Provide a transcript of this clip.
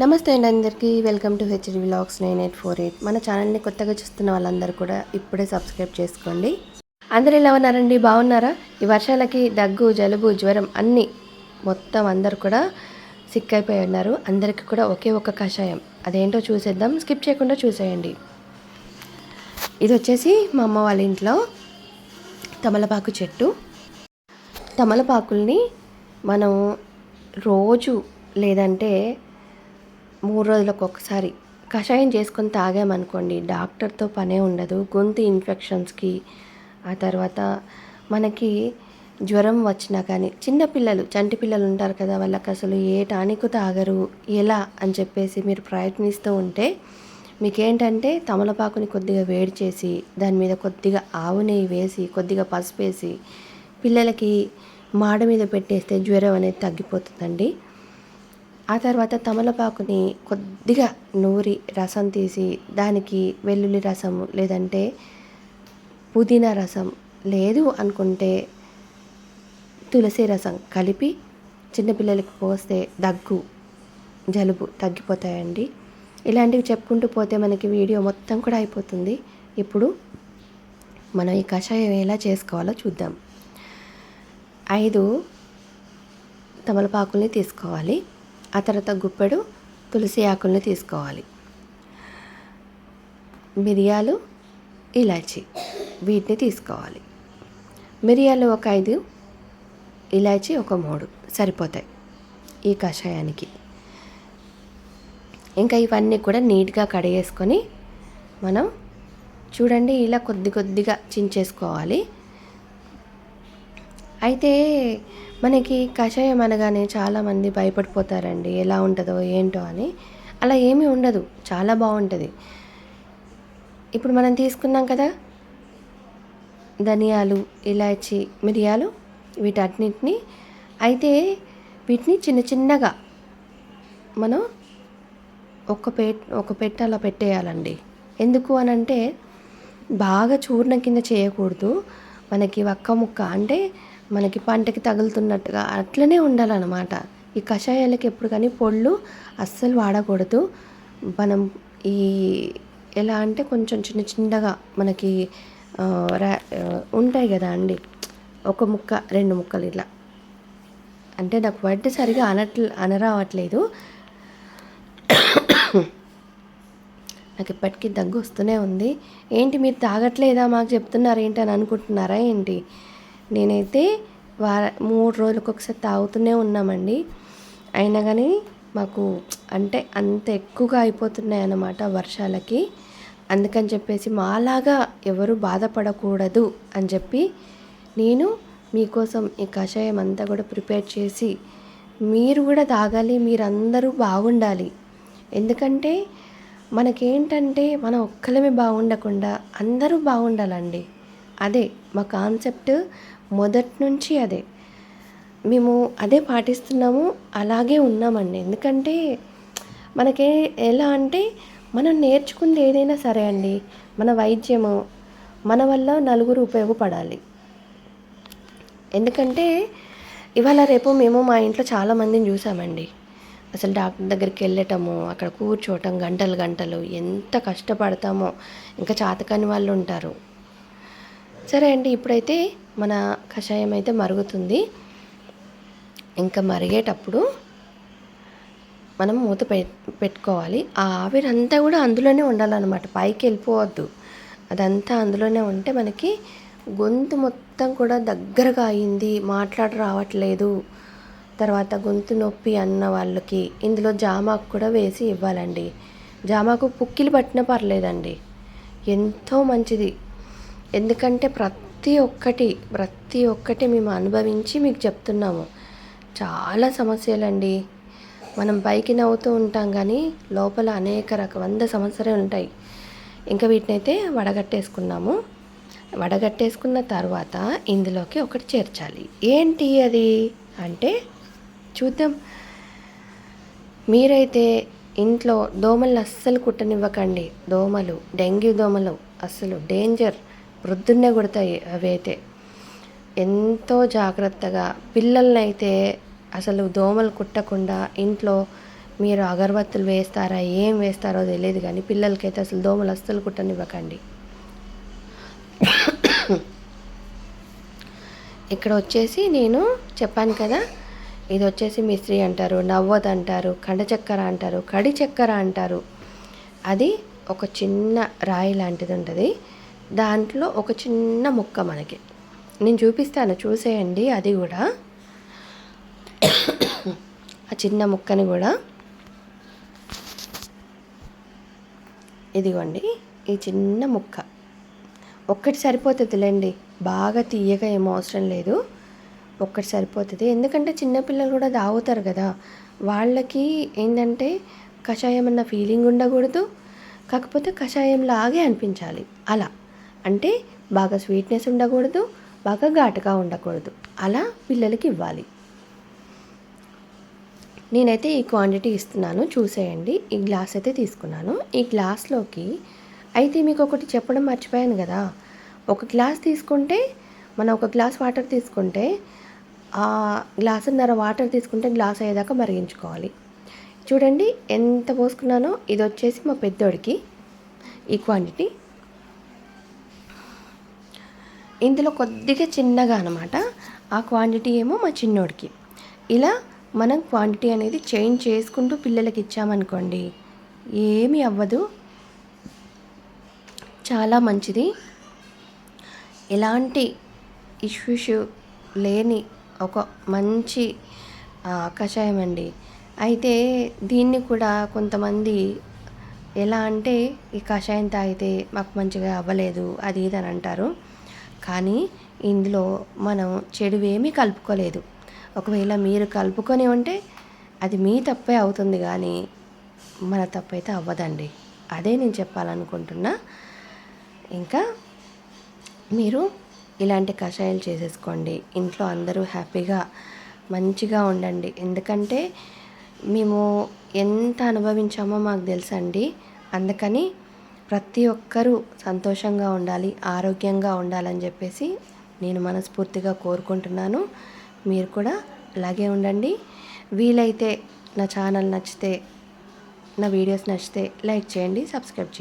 నమస్తే అండి అందరికీ. Welcome to HD vlogs nine eight four eight. మన ఛానల్ని కొత్తగా చూస్తున్న వాళ్ళందరూ కూడా ఇప్పుడే సబ్స్క్రైబ్ చేసుకోండి. అందరు ఎలా ఉన్నారండి? బాగున్నారా? ఈ వర్షాలకి దగ్గు జలుబు జ్వరం అన్నీ మొత్తం అందరు కూడా సిక్ అయిపోయి ఉన్నారు. అందరికీ కూడా ఒకే ఒక కషాయం. అదేంటో చూసేద్దాం. స్కిప్ చేయకుండా చూసేయండి. ఇది వచ్చేసి మా అమ్మ వాళ్ళ ఇంట్లో తమలపాకు చెట్టు. తమలపాకుల్ని మనం రోజు లేదంటే మూడు రోజులకు ఒకసారి కషాయం చేసుకొని తాగామనుకోండి డాక్టర్తో పనే ఉండదు. గొంతు ఇన్ఫెక్షన్స్కి ఆ తర్వాత మనకి జ్వరం వచ్చినా కానీ చిన్నపిల్లలు చంటి పిల్లలు ఉంటారు కదా వాళ్ళకి అసలు ఏ టానిక్ తాగరు ఎలా అని చెప్పేసి మీరు ప్రయత్నిస్తూ ఉంటే మీకేంటంటే తమలపాకుని కొద్దిగా వేడి చేసి దాని మీద కొద్దిగా ఆవు నెయ్యి వేసి కొద్దిగా పసుపు వేసి పిల్లలకి మాడ మీద పెట్టేస్తే జ్వరం అనేది తగ్గిపోతుందండి. ఆ తర్వాత తమలపాకుని కొద్దిగా నూరి రసం తీసి దానికి వెల్లుల్లి రసం లేదంటే పుదీనా రసం లేదు అనుకుంటే తులసి రసం కలిపి చిన్నపిల్లలకి పోస్తే దగ్గు జలుబు తగ్గిపోతాయండి. ఇలాంటివి చెప్పుకుంటూ పోతే మనకి వీడియో మొత్తం కూడా అయిపోతుంది. ఇప్పుడు మనం ఈ కషాయం ఎలా చేసుకోవాలో చూద్దాం. ఐదు తమలపాకుల్ని తీసుకోవాలి. ఆ తర్వాత గుప్పెడు తులసి ఆకుల్ని తీసుకోవాలి. మిరియాలు ఇలాచి వీటిని తీసుకోవాలి. మిరియాలు ఒక ఐదు ఇలాచి ఒక మూడు సరిపోతాయి ఈ కషాయానికి. ఇంకా ఇవన్నీ కూడా నీట్గా కడిగేసుకొని మనం చూడండి ఇలా కొద్ది కొద్దిగా చించేసుకోవాలి. అయితే మనకి కషాయం అనగానే చాలామంది భయపడిపోతారండి. ఎలా ఉంటుందో ఏంటో అని. అలా ఏమీ ఉండదు. చాలా బాగుంటుంది. ఇప్పుడు మనం తీసుకున్నాం కదా? ధనియాలు ఇలాచి మిరియాలు వీటన్నిటిని. అయితే వీటిని చిన్న చిన్నగా మనం ఒక పెట్ ఒక పెట్ట అలా పెట్టేయాలండి. ఎందుకు అని అంటే బాగా చూర్ణం కింద చేయకూడదు. మనకి ఒక్క ముక్క అంటే మనకి పంటకి తగులుతున్నట్టుగా అట్లనే ఉండాలన్నమాట. ఈ కషాయాలకి ఎప్పుడు కానీ పొళ్ళు అస్సలు వాడకూడదు. మనం ఈ ఎలా అంటే కొంచెం చిన్న చిన్నగా మనకి ఉంటాయి కదా అండి. ఒక ముక్క రెండు ముక్కలు ఇలా అంటే నాకు వర్డ్ సరిగా అనట్ల అనరావట్లేదు. నాకు ఇప్పటికీ దగ్గు వస్తూనే ఉంది. ఏంటి మీరు తాగట్లేదా? మాకు చెప్తున్నారు ఏంటి అని అనుకుంటున్నారా ఏంటి? నేనైతే వార మూడు రోజులకు ఒకసారి తాగుతూనే ఉన్నామండి. అయినా కానీ మాకు అంటే అంత ఎక్కువగా అయిపోతున్నాయి అన్నమాట వర్షాలకి. అందుకని చెప్పేసి మాలాగా ఎవరు బాధపడకూడదు అని చెప్పి నేను మీకోసం ఈ కషాయం అంతా కూడా ప్రిపేర్ చేసి మీరు కూడా తాగాలి మీరందరూ బాగుండాలి. ఎందుకంటే మనకేంటంటే మనం ఒక్కలమే బాగుండకుండా అందరూ బాగుండాలండి. అదే మా కాన్సెప్ట్ మొదటి నుంచి అదే. మేము అదే పాటిస్తున్నాము అలాగే ఉన్నామండి. ఎందుకంటే మనకి ఎలా అంటే మనం నేర్చుకుంది ఏదైనా సరే అండి. మన వైద్యము మన వల్ల నలుగురు ఉపయోగపడాలి. ఎందుకంటే ఇవాళ రేపు మేము మా ఇంట్లో చాలామందిని చూసామండి. అసలు డాక్టర్ దగ్గరికి వెళ్ళటము అక్కడ కూర్చోవటం గంటలు గంటలు ఎంత కష్టపడతామో. ఇంకా చాతకాని వాళ్ళు ఉంటారు. సరే అండి ఇప్పుడైతే మన కషాయం అయితే మరుగుతుంది. ఇంకా మరిగేటప్పుడు మనం మూత పె పెట్టుకోవాలి. ఆ ఆవిరంతా కూడా అందులోనే ఉండాలన్నమాట. పైకి వెళ్ళిపోవద్దు. అదంతా అందులోనే ఉంటే మనకి గొంతు మొత్తం కూడా దగ్గరగా అయింది. మాట్లాడ రావట్లేదు. తర్వాత గొంతు నొప్పి అన్న వాళ్ళకి ఇందులో జామాకు కూడా వేసి ఇవ్వాలండి. జామాకు పుక్కిలు పట్టినా పర్లేదండి. ఎంతో మంచిది. ఎందుకంటే ప్రతి ఒక్కటి ప్రతి ఒక్కటి మేము అనుభవించి మీకు చెప్తున్నాము. చాలా సమస్యలండి. మనం పైకి నవ్వుతూ ఉంటాం కానీ లోపల అనేక రక వంద సమస్యలు ఉంటాయి. ఇంకా వీటినైతే వడగట్టేసుకున్నాము. వడగట్టేసుకున్న తర్వాత ఇందులోకి ఒకటి చేర్చాలి. ఏంటి అది? అంటే చూద్దాం. మీరైతే ఇంట్లో దోమలు అస్సలు కుట్టనివ్వకండి. దోమలు డెంగ్యూ దోమలు అస్సలు డేంజర్. ప్రొద్దున్నే కొడతాయి అవి అయితే. ఎంతో జాగ్రత్తగా పిల్లల్ని అయితే అసలు దోమలు కుట్టకుండా ఇంట్లో మీరు అగరబత్తులు వేస్తారా ఏం వేస్తారో తెలియదు కానీ పిల్లలకైతే అసలు దోమలు అస్సలు కుట్టనివ్వకండి. ఇక్కడ వచ్చేసి నేను చెప్పాను కదా ఇది వచ్చేసి మిస్త్రీ అంటారు నవ్వద్ అంటారు కండ చక్కెర అంటారు కడి చక్కెర అంటారు. అది ఒక చిన్న రాయి లాంటిది ఉంటుంది. దాంట్లో ఒక చిన్న ముక్క మనకి. నేను చూపిస్తాను చూసేయండి అది కూడా. ఆ చిన్న ముక్కని కూడా. ఇదిగోండి ఈ చిన్న ముక్క. ఒక్కటి సరిపోతుందిలేండి బాగా తీయగా ఏమో అవసరం లేదు. ఒక్కటి సరిపోతుంది. ఎందుకంటే చిన్నపిల్లలు కూడా తాగుతారు కదా. వాళ్ళకి ఏంటంటే కషాయం అన్న ఫీలింగ్ ఉండకూడదు. కాకపోతే కషాయం లాగే అనిపించాలి. అలా. అంటే బాగా స్వీట్నెస్ ఉండకూడదు బాగా ఘాటుగా ఉండకూడదు. అలా పిల్లలకి ఇవ్వాలి. నేనైతే ఈ క్వాంటిటీ ఇస్తున్నాను చూసేయండి. ఈ గ్లాస్ అయితే తీసుకున్నాను. ఈ గ్లాస్లోకి అయితే మీకు ఒకటి చెప్పడం మర్చిపోయాను కదా. ఒక గ్లాస్ తీసుకుంటే మనం ఒక గ్లాస్ వాటర్ తీసుకుంటే ఆ గ్లాసున్నర వాటర్ తీసుకుంటే గ్లాస్ అయ్యేదాకా మరిగించుకోవాలి. చూడండి ఎంత పోసుకున్నానో ఇది వచ్చేసి మా పెద్దోడికి ఈ క్వాంటిటీ ఇందులో కొద్దిగా చిన్నగా అనమాట ఆ క్వాంటిటీ ఏమో మా చిన్నోడికి. ఇలా మనం క్వాంటిటీ అనేది చేంజ్ చేసుకుంటూ పిల్లలకి ఇచ్చామనుకోండి ఏమి అవ్వదు. చాలా మంచిది. ఎలాంటి ఇష్యూస్ లేని ఒక మంచి కషాయం అండి. అయితే దీన్ని కూడా కొంతమంది ఎలా అంటే ఈ కషాయం తాగితే మాకు మంచిగా అవ్వలేదు అది ఇది అని అంటారు. కానీ ఇందులో మనం చెడువేమీ కలుపుకోలేదు. ఒకవేళ మీరు కలుపుకొని ఉంటే అది మీ తప్పే అవుతుంది కానీ మన తప్పైతే అవ్వదండి. అదే నేను చెప్పాలనుకుంటున్నా. ఇంకా మీరు ఇలాంటి కషాయాలు చేసేసుకోండి. ఇంట్లో అందరూ హ్యాపీగా మంచిగా ఉండండి. ఎందుకంటే మేము ఎంత అనుభవించామో మాకు తెలుసండి. అందుకని ప్రతి ఒక్కరూ సంతోషంగా ఉండాలి ఆరోగ్యంగా ఉండాలని చెప్పేసి నేను మనస్ఫూర్తిగా కోరుకుంటున్నాను. మీరు కూడా అలాగే ఉండండి. వీలైతే నా ఛానల్ నచ్చితే నా వీడియోస్ నచ్చితే లైక్ చేయండి సబ్స్క్రైబ్ చేయండి.